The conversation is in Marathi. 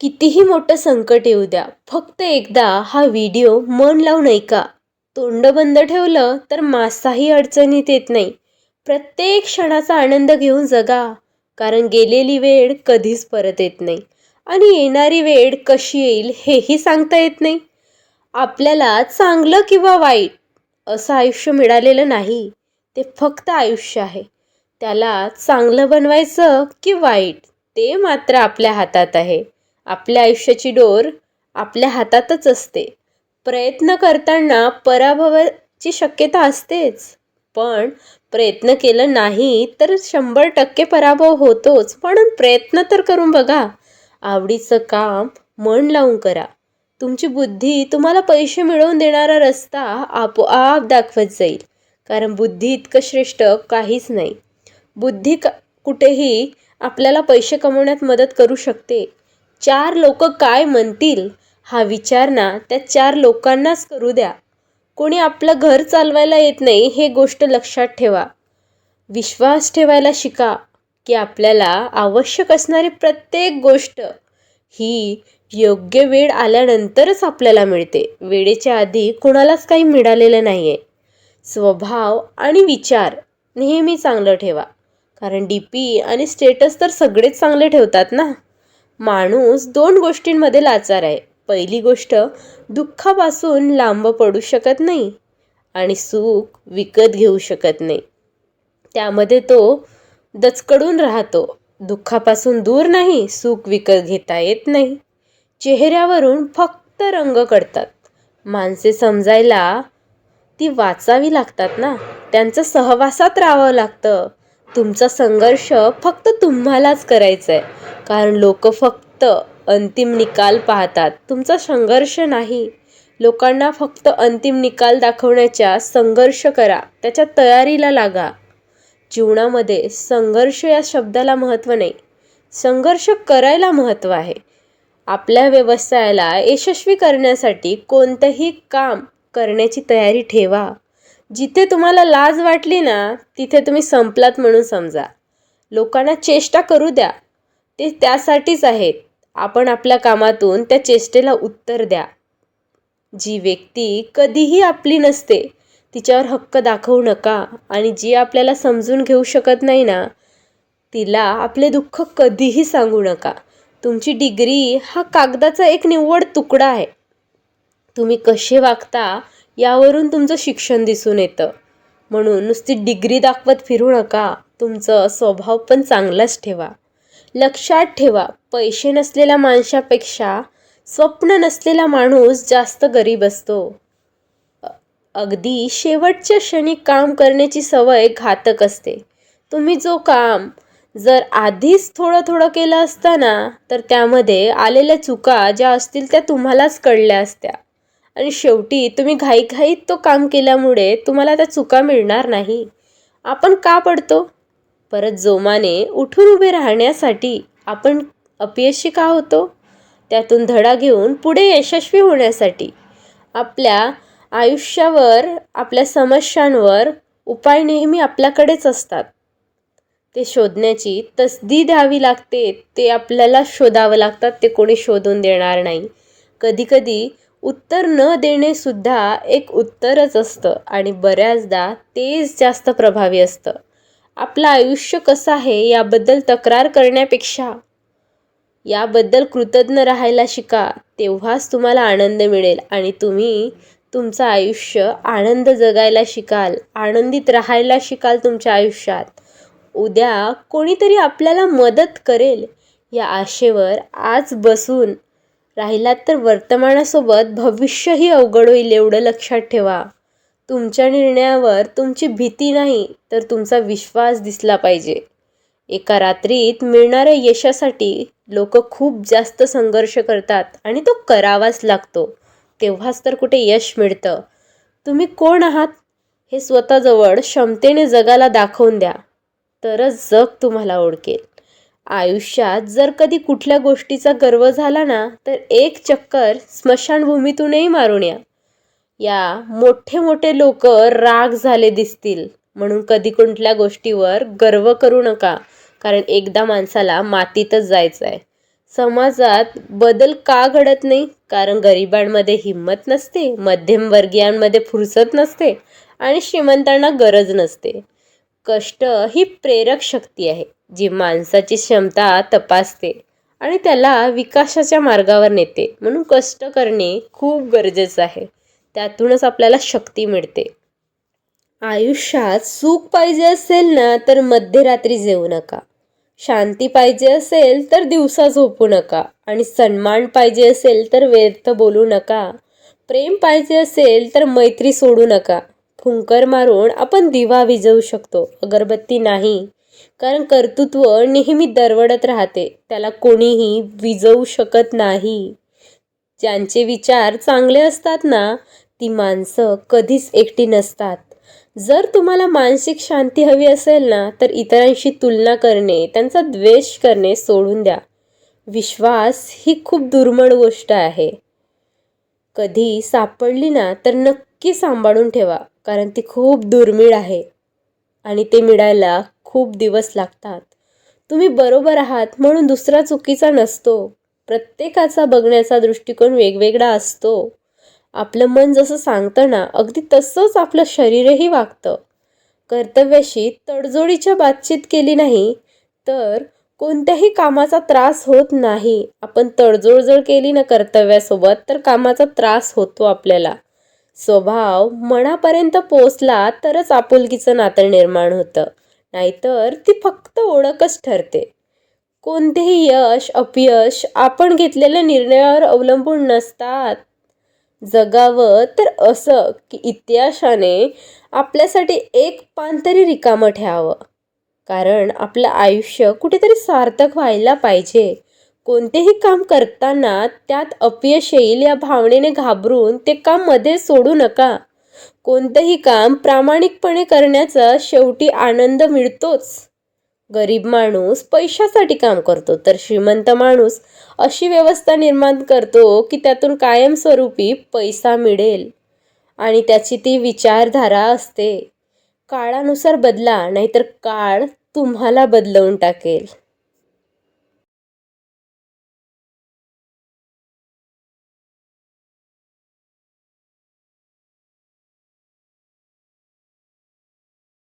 कितीही मोठं संकट येऊ द्या फक्त एकदा हा व्हिडिओ मन लावून ऐका. तोंड बंद ठेवलं तर मासाही अडचणीत येत नाही. प्रत्येक क्षणाचा आनंद घेऊन जगा कारण गेलेली वेळ कधीच परत येत नाही. आणि येणारी वेळ कशी येईल हेही सांगता येत नाही. आपल्याला चांगलं किंवा वाईट असं आयुष्य मिळालेलं नाही ते फक्त आयुष्य आहे. त्याला चांगलं बनवायचं की वाईट ते मात्र आपल्या हातात आहे. आपल्या आयुष्याची डोर आपल्या हातातच असते. प्रयत्न करताना पराभवाची शक्यता असतेच. पण प्रयत्न केलं नाही तर शंभर टक्के पराभव होतोच. पण प्रयत्न तर करून बघा. आवडीचं काम मन लावून करा. तुमची बुद्धी तुम्हाला पैसे मिळवून देणारा रस्ता आपोआप दाखवत जाईल. कारण बुद्धी इतकं श्रेष्ठ काहीच नाही. बुद्धी क कुठेही आपल्याला पैसे कमवण्यात मदत करू शकते. चार लोक काय म्हणतील हा विचार ना त्या चार लोकांनाच करू द्या. कोणी आपलं घर चालवायला येत नाही हे गोष्ट लक्षात ठेवा. विश्वास ठेवायला शिका की आपल्याला आवश्यक असणारी प्रत्येक गोष्ट ही योग्य वेळ आल्यानंतरच आपल्याला मिळते. वेळेच्या आधी कुणालाच काही मिळालेलं नाही आहे स्वभाव आणि विचार नेहमी चांगलं ठेवा. कारण डी पी आणि स्टेटस तर सगळेच चांगले ठेवतात ना? माणूस दोन गोष्टींमध्ये लाचार आहे. पहिली गोष्ट दुःखापासून लांब पडू शकत नाही आणि सुख विकत घेऊ शकत नाही. त्यामध्ये तो दचकडून राहतो. दुःखापासून दूर नाही सुख विकत घेता येत नाही. चेहऱ्यावरून फक्त रंग कळतात. माणसे समजायला ती वाचावी लागतात ना? त्यांचं सहवासात राहावं लागतं. तुमचा संघर्ष फक्त तुम्हालाच करायचा आहे कारण लोक फक्त अंतिम निकाल पाहतात. तुमचा संघर्ष नाही. लोकांना फक्त अंतिम निकाल दाखवण्याच्या संघर्ष करा. त्याच्या तयारीला लागा. जीवनामध्ये संघर्ष या शब्दाला महत्त्व नाही. संघर्ष करायला महत्त्व आहे. आपल्या व्यवसायाला यशस्वी करण्यासाठी कोणतंही काम करण्याची तयारी ठेवा. जिथे तुम्हाला लाज वाटली ना तिथे तुम्ही संपलात म्हणून समजा. लोकांना चेष्टा करू द्या. ते त्यासाठीच आहेत. आपण आपल्या कामातून त्या चेष्टेला उत्तर द्या. जी व्यक्ती कधीही आपली नसते तिच्यावर हक्क दाखवू नका आणि जी आपल्याला समजून घेऊ शकत नाही ना तिला आपले दुःख कधीही सांगू नका. तुमची डिग्री हा कागदाचा एक निव्वळ तुकडा आहे. तुम्ही कसे वागता यावरून तुमचं शिक्षण दिसून येतं. म्हणून नुसती डिग्री दाखवत फिरू नका. तुमचं स्वभाव पण चांगलाच ठेवा. लक्षात ठेवा पैसे नसलेल्या माणसापेक्षा स्वप्न नसलेला माणूस जास्त गरीब असतो. अगदी शेवटच्या क्षणी काम करण्याची सवय घातक असते. तुम्ही जो काम जर आधीच थोडं थोडं केलं असतं ना तर त्यामध्ये आलेल्या चुका ज्या असतील त्या तुम्हालाच कळल्या असत्या. आणि शेवटी तुम्ही घाईघाईत तो काम केल्यामुळे तुम्हाला त्या चुका मिळणार नाही. आपण का पडतो? परत जोमाने उठून उभे राहण्यासाठी आपण अपयशी का होतो? त्यातून धडा घेऊन पुढे यशस्वी होण्यासाठी आपल्या आयुष्यावर आपल्या समस्यांवर उपाय नेहमी आपल्याकडेच असतात. ते शोधण्याची तसदी द्यावी लागते ते आपल्याला शोधावं लागतात ते कोणी शोधून देणार नाही. कधीकधी उत्तर न देणे सुद्धा एक उत्तरच असतं आणि बऱ्याचदा तेच जास्त प्रभावी असतं. आपलं आयुष्य कसं आहे याबद्दल तक्रार करण्यापेक्षा? याबद्दल कृतज्ञ राहायला शिका तेव्हाच तुम्हाला आनंद मिळेल आणि तुम्ही तुमचं आयुष्य आनंद जगायला शिकाल आनंदित राहायला शिकाल तुमच्या आयुष्यात. उद्या कोणीतरी आपल्याला मदत करेल या आशेवर आज बसून राहिलात तर वर्तमानासोबत भविष्यही अवघड होईल एवढं लक्षात ठेवा. तुमच्या निर्णयावर तुमची भीती नाही तर तुमचा विश्वास दिसला पाहिजे. एका रात्रीत मिळणाऱ्या यशासाठी लोक खूप जास्त संघर्ष करतात आणि तो करावाच लागतो. तेव्हाच तर कुठे यश मिळतं. तुम्ही कोण आहात? हे स्वतःजवळ क्षमतेने जगाला दाखवून द्या. तरच जग तुम्हाला ओळखेल. आयुष्यात जर कधी कुठल्या गोष्टीचा गर्व झाला ना तर एक चक्कर स्मशानभूमीतूनही मारून या. या मोठे मोठे लोक राग झाले दिसतील म्हणून कधी कुठल्या गोष्टीवर गर्व करू नका कारण एकदा माणसाला मातीतच जायचं आहे समाजात बदल का घडत नाही? कारण गरिबांमध्ये हिंमत नसते मध्यमवर्गीयांमध्ये फुरसत नसते आणि श्रीमंतांना गरज नसते. कष्ट ही प्रेरक शक्ती आहे. जी माणसाची क्षमता तपासते आणि त्याला विकासाच्या मार्गावर नेते. म्हणून कष्ट करणे खूप गरजेचं आहे. त्यातूनच आपल्याला शक्ती मिळते. आयुष्यात सुख पाहिजे असेल ना तर मध्यरात्री जेवू नका. शांती पाहिजे असेल तर दिवसा झोपू नका. आणि सन्मान पाहिजे असेल तर व्यर्थ बोलू नका. प्रेम पाहिजे असेल तर मैत्री सोडू नका. फुंकर मारून आपण दिवा विजवू शकतो. अगरबत्ती नाही. कारण कर्तृत्व नेहमी दरवडत राहते. त्याला कोणीही विजवू शकत नाही. ज्यांचे विचार चांगले असतात ना ती माणसं कधीच एकटी नसतात. जर तुम्हाला मानसिक शांती हवी असेल ना तर इतरांशी तुलना करणे त्यांचा द्वेष करणे सोडून द्या. विश्वास ही खूप दुर्मिळ गोष्ट आहे. कधी सापडली ना तर नक्की सांभाळून ठेवा कारण ती खूप दुर्मिळ आहे. आणि ते मिळायला खूप दिवस लागतात. तुम्ही बरोबर आहात म्हणून दुसरा चुकीचा नसतो. प्रत्येकाचा बघण्याचा दृष्टिकोन वेगवेगळा असतो. आपलं मन जसं सांगतं ना अगदी तसंच आपलं शरीरही वागतं. कर्तव्याशी तडजोडीच्या बातचीत केली नाही तर कोणत्याही कामाचा त्रास होत नाही. आपण तडजोड जर केली ना कर्तव्यासोबत तर कामाचा त्रास होतो आपल्याला. स्वभाव मनापर्यंत पोचला तरच आपुलकीचं नातं निर्माण होतं. नाहीतर ती फक्त ओळखच ठरते. कोणतेही यश अपयश आपण घेतलेल्या निर्णयावर अवलंबून नसतात. जगावं तर असं की इतिहासाने आपल्यासाठी एक पान तरी रिकामं ठेवावं. कारण आपलं आयुष्य कुठेतरी सार्थक व्हायला पाहिजे. कोणतेही काम करताना त्यात अपयश येईल या भावनेने घाबरून ते काममध्ये सोडू नका. कोणतंही काम प्रामाणिकपणे करण्याचा शेवटी आनंद मिळतोच. गरीब माणूस पैशासाठी काम करतो तर श्रीमंत माणूस अशी व्यवस्था निर्माण करतो की त्यातून कायमस्वरूपी पैसा मिळेल आणि त्याची ती विचारधारा असते. काळानुसार बदला नाहीतर काळ तुम्हाला बदलवून टाकेल.